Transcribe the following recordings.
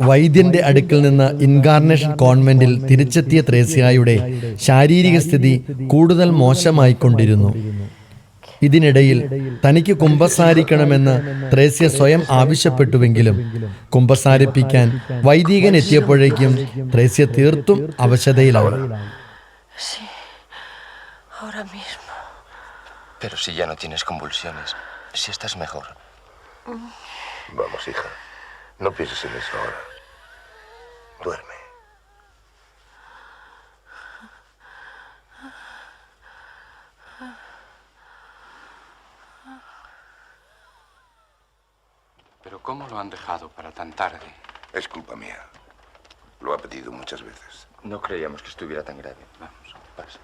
വൈദ്യന്റെ അടുക്കൽ നിന്ന് ഇൻകാർണേഷൻ കോൺവെന്റിൽ തിരിച്ചെത്തിയ ത്രേസ്യായുടെ ശാരീരിക സ്ഥിതി കൂടുതൽ മോശമായിക്കൊണ്ടിരുന്നു ഇതിനിടയിൽ തനിക്ക് കുമ്പസാരിക്കണമെന്ന് ത്രേസ്യ സ്വയം ആവശ്യപ്പെട്ടുവെങ്കിലും കുമ്പസാരിപ്പിക്കാൻ വൈദികൻ എത്തിയപ്പോഴേക്കും ത്രേസ്യ തീർത്തും അവശതയിലായി Sí, ahora mismo. Pero si ya no tienes convulsiones, si estás mejor. Vamos, hija. No pienses en eso ahora. Duerme. Pero ¿cómo lo han dejado para tan tarde? Es culpa mía. Lo ha pedido muchas veces. No creíamos que estuviera tan grave. Vamos. Pasa.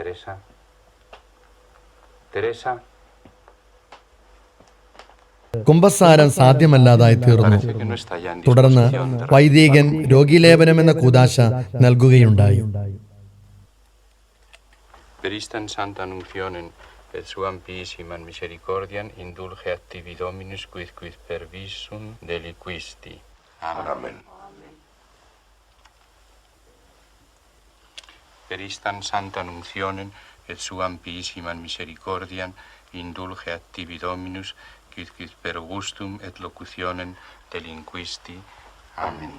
Teresa. Teresa. കുംഭസാരം സാധ്യമല്ലാതായി തീർന്നു തുടർന്ന് വൈദികൻ രോഗീലേപനം എന്ന കൂദാശ നൽകുകയുണ്ടായി Amen. Amen. per istam santa unctionem et suam piissiman misericordiam indulge ad tibi Dominus, quid quid per gustum et locutionem delinquisti. Amen.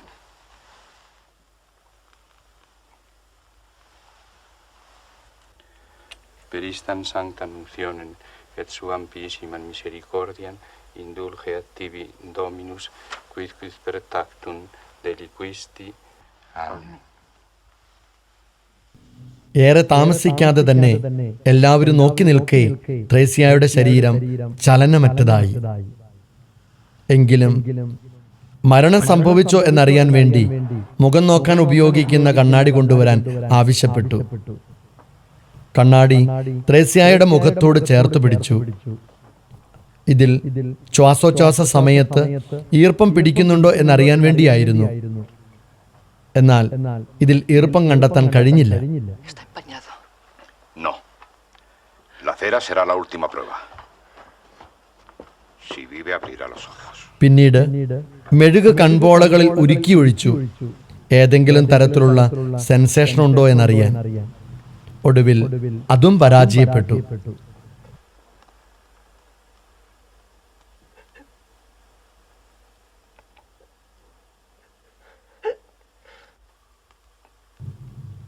Per istam sancta unctionem et suam piissiman misericordiam indulge ad tibi Dominus, quid quid per tactum deliquisti. Amen. Amen. ഏറെ താമസിക്കാതെ തന്നെ എല്ലാവരും നോക്കി നിൽക്കെ ത്രേസ്യായുടെ ശരീരം ചലനമറ്റതായി. എങ്കിലും മരണം സംഭവിച്ചോ എന്നറിയാൻ വേണ്ടി മുഖം നോക്കാൻ ഉപയോഗിക്കുന്ന കണ്ണാടി കൊണ്ടുവരാൻ ആവശ്യപ്പെട്ടു. കണ്ണാടി ത്രേസ്യായുടെ മുഖത്തോട് ചേർത്ത് പിടിച്ചു. ഇതിൽ ശ്വാസോച്ഛ്വാസ സമയത്ത് ഈർപ്പം പിടിക്കുന്നുണ്ടോ എന്നറിയാൻ വേണ്ടിയായിരുന്നു. എന്നാൽ ഇതിൽ ഈർപ്പം കണ്ടെത്താൻ കഴിഞ്ഞില്ല. പിന്നീട് മെഴുക് കൺപോളകളിൽ ഉരുക്കി ഒഴിച്ചു. ഏതെങ്കിലും തരത്തിലുള്ള സെൻസേഷൻ ഉണ്ടോ എന്നറിയാൻ. ഒടുവിൽ അതും പരാജയപ്പെട്ടു.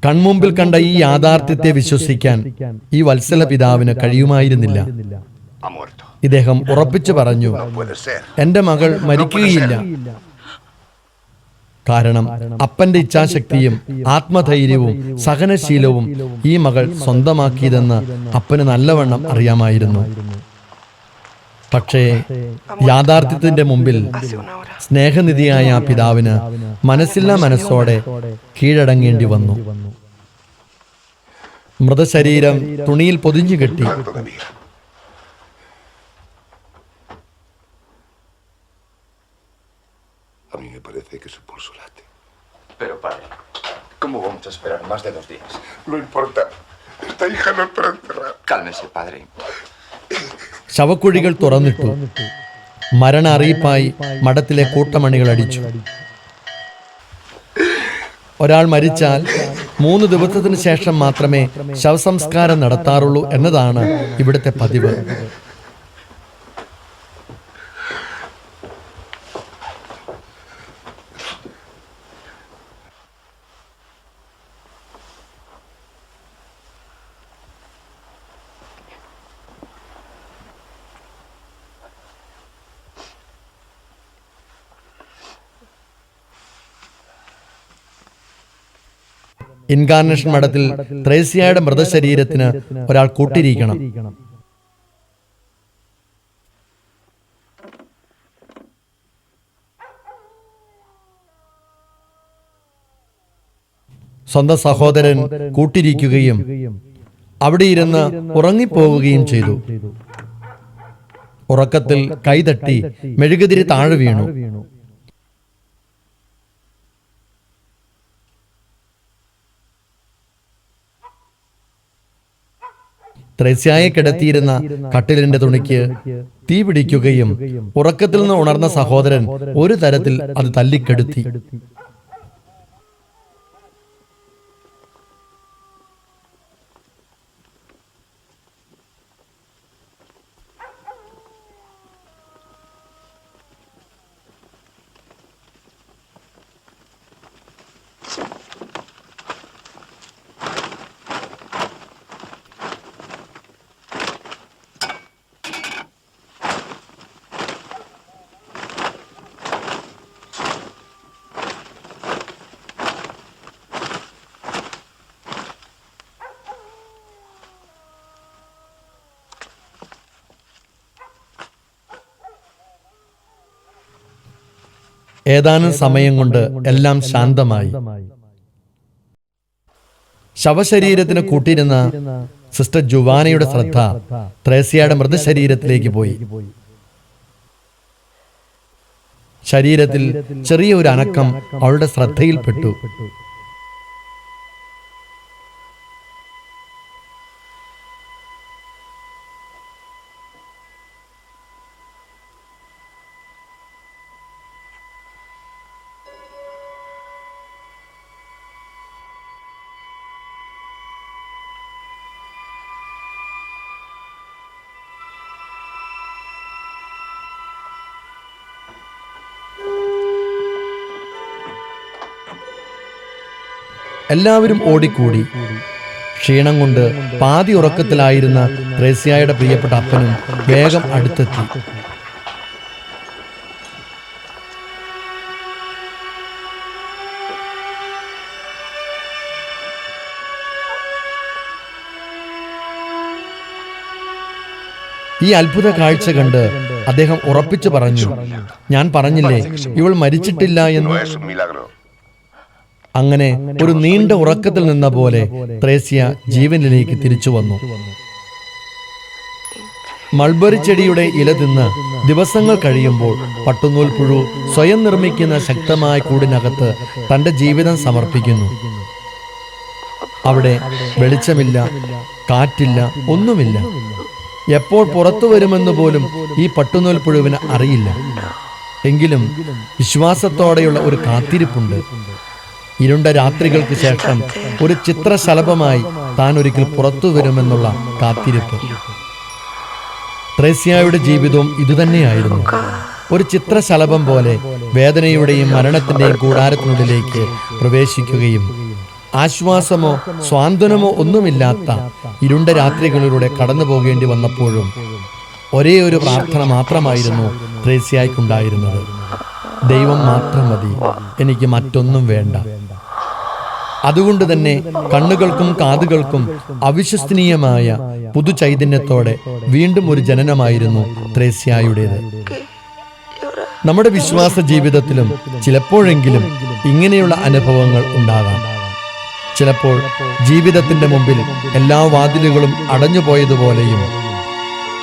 കൺമുമ്പിൽ കണ്ട ഈ യാഥാർത്ഥ്യത്തെ വിശ്വസിക്കാൻ ഈ വത്സല പിതാവിന് കഴിയുമായിരുന്നില്ല ഇദ്ദേഹം ഉറപ്പിച്ചു പറഞ്ഞു എന്റെ എന്റെ മകൾ മരിക്കുകയില്ല. കാരണം അപ്പന്റെ ഇച്ഛാശക്തിയും ആത്മധൈര്യവും സഹനശീലവും ഈ മകൾ സ്വന്തമാക്കിയതെന്ന് അപ്പന് നല്ലവണ്ണം അറിയാമായിരുന്നു. പക്ഷേ യാഥാർത്ഥ്യത്തിന്റെ മുമ്പിൽ സ്നേഹനിധിയായ ആ പിതാവിന് മനസ്സില്ല മനസ്സോടെ കീഴടങ്ങേണ്ടി വന്നു. മൃതശരീരം തുണിയിൽ പൊതിഞ്ഞു കെട്ടി. Está enterrar. Cálmese, padre. ശവക്കുഴികൾ തുറന്നിട്ടു. മരണ അറിയിപ്പായി മഠത്തിലെ കൂട്ടമണികൾ അടിച്ചു. ഒരാൾ മരിച്ചാൽ മൂന്ന് ദിവസത്തിന് ശേഷം മാത്രമേ ശവസംസ്കാരം നടത്താറുള്ളൂ എന്നതാണ് ഇവിടുത്തെ പതിവ്. ഇൻകാർണേഷൻ മഠത്തിൽ ത്രേസ്യയുടെ മൃതശരീരത്തിന് ഒരാൾ കൂട്ടിരിക്കണം സ്വന്തം സഹോദരൻ കൂട്ടിരിക്കുകയും അവിടെ ഇരുന്ന് ഉറങ്ങിപ്പോവുകയും ചെയ്തു. ഉറക്കത്തിൽ കൈതട്ടി മെഴുകുതിരി താഴെ വീണു. ത്രേസ്യായെ കിടത്തിയിരുന്ന കട്ടിലിന്റെ തുണിക്ക് തീ പിടിക്കുകയും ഉറക്കത്തിൽ നിന്ന് ഉണർന്ന സഹോദരൻ ഒരു തരത്തിൽ അത് തല്ലിക്കെടുത്തി. ഏതാനും സമയം കൊണ്ട് എല്ലാം ശാന്തമായി. ശവശരീരത്തിന് കൂട്ടിരുന്ന സിസ്റ്റർ ജുവാനയുടെ ശ്രദ്ധ ത്രേസ്യയുടെ മൃതശരീരത്തിലേക്ക് പോയി. ശരീരത്തിൽ ചെറിയ ഒരു അനക്കം അവളുടെ ശ്രദ്ധയിൽപ്പെട്ടു. എല്ലാവരും ഓടിക്കൂടി. ക്ഷീണം കൊണ്ട് പാതി ഉറക്കത്തിലായിരുന്ന ത്രേസ്യായുടെ പ്രിയപ്പെട്ട അപ്പനും വേഗം അടുത്തെത്തി. ഈ അത്ഭുത കാഴ്ച കണ്ട് അദ്ദേഹം ഉറപ്പിച്ചു പറഞ്ഞു ഞാൻ പറഞ്ഞില്ലേ ഇവൾ മരിച്ചിട്ടില്ല എന്ന്? അങ്ങനെ ഒരു നീണ്ട ഉറക്കത്തിൽ നിന്ന പോലെ ത്രേസ്യ ജീവനിലേക്ക് തിരിച്ചു വന്നു. മൾബറി ചെടിയുടെ ഇല തിന്ന് ദിവസങ്ങൾ കഴിയുമ്പോൾ പട്ടുനൂൽ പുഴു സ്വയം നിർമ്മിക്കുന്ന ശക്തമായ കൂടിനകത്ത് തന്റെ ജീവിതം സമർപ്പിക്കുന്നു. അവിടെ വെളിച്ചമില്ല കാറ്റില്ല ഒന്നുമില്ല. എപ്പോൾ പുറത്തു വരുമെന്ന് പോലും ഈ പട്ടുനൂൽ പുഴുവിന് അറിയില്ല. എങ്കിലും വിശ്വാസത്തോടെയുള്ള ഒരു കാത്തിരിപ്പുണ്ട്. ഇരുണ്ട രാത്രികൾക്ക് ശേഷം ഒരു ചിത്രശലഭമായി താൻ ഒരിക്കൽ പുറത്തു വരുമെന്നുള്ള കാത്തിരിപ്പ്. ത്രേസ്യായുടെ ജീവിതവും ഇതുതന്നെയായിരുന്നു. ഒരു ചിത്രശലഭം പോലെ വേദനയുടെയും മരണത്തിന്റെയും കൂടാരത്തിനുള്ളിലേക്ക് പ്രവേശിക്കുകയും ആശ്വാസമോ സ്വാന്തനമോ ഒന്നുമില്ലാത്ത ഇരുണ്ട രാത്രികളിലൂടെ കടന്നു പോകേണ്ടി വന്നപ്പോഴും ഒരേ ഒരു പ്രാർത്ഥന മാത്രമായിരുന്നു ത്രേസ്യായ്ക്കുണ്ടായിരുന്നത്. ദൈവം മാത്രം മതി. എനിക്ക് മറ്റൊന്നും വേണ്ട. അതുകൊണ്ട് തന്നെ കണ്ണുകൾക്കും കാതുകൾക്കും അവിശ്വസനീയമായ പുതു ചൈതന്യത്തോടെ വീണ്ടും ഒരു ജനനമായിരുന്നു ത്രേസ്യായുടേത്. നമ്മുടെ വിശ്വാസ ജീവിതത്തിലും ചിലപ്പോഴെങ്കിലും ഇങ്ങനെയുള്ള അനുഭവങ്ങൾ ഉണ്ടാകാം. ചിലപ്പോൾ ജീവിതത്തിന്റെ മുമ്പിൽ എല്ലാ വാതിലുകളും അടഞ്ഞുപോയതുപോലെയും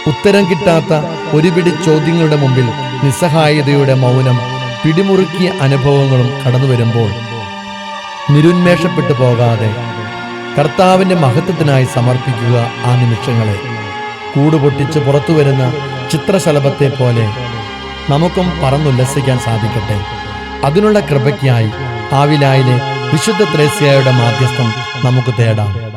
ഉത്തരം കിട്ടാത്ത ഒരുപിടി ചോദ്യങ്ങളുടെ മുമ്പിൽ നിസ്സഹായതയുടെ മൗനം പിടിമുറുക്കിയ അനുഭവങ്ങളും കടന്നു വരുമ്പോൾ നിരുന്മേഷപ്പെട്ടു പോകാതെ കർത്താവിന്റെ മഹത്വത്തിനായി സമർപ്പിക്കുക ആ നിമിഷങ്ങളെ. കൂടുപൊട്ടിച്ച് പുറത്തു വരുന്ന ചിത്രശലഭത്തെ പോലെ നമുക്കും പറന്നുല്ലസിക്കാൻ സാധിക്കട്ടെ. അതിനുള്ള കൃപയ്ക്കായി ആവിലായിലെ വിശുദ്ധ ത്രേസ്യയുടെ മാധ്യസ്ഥം നമുക്ക് തേടാം.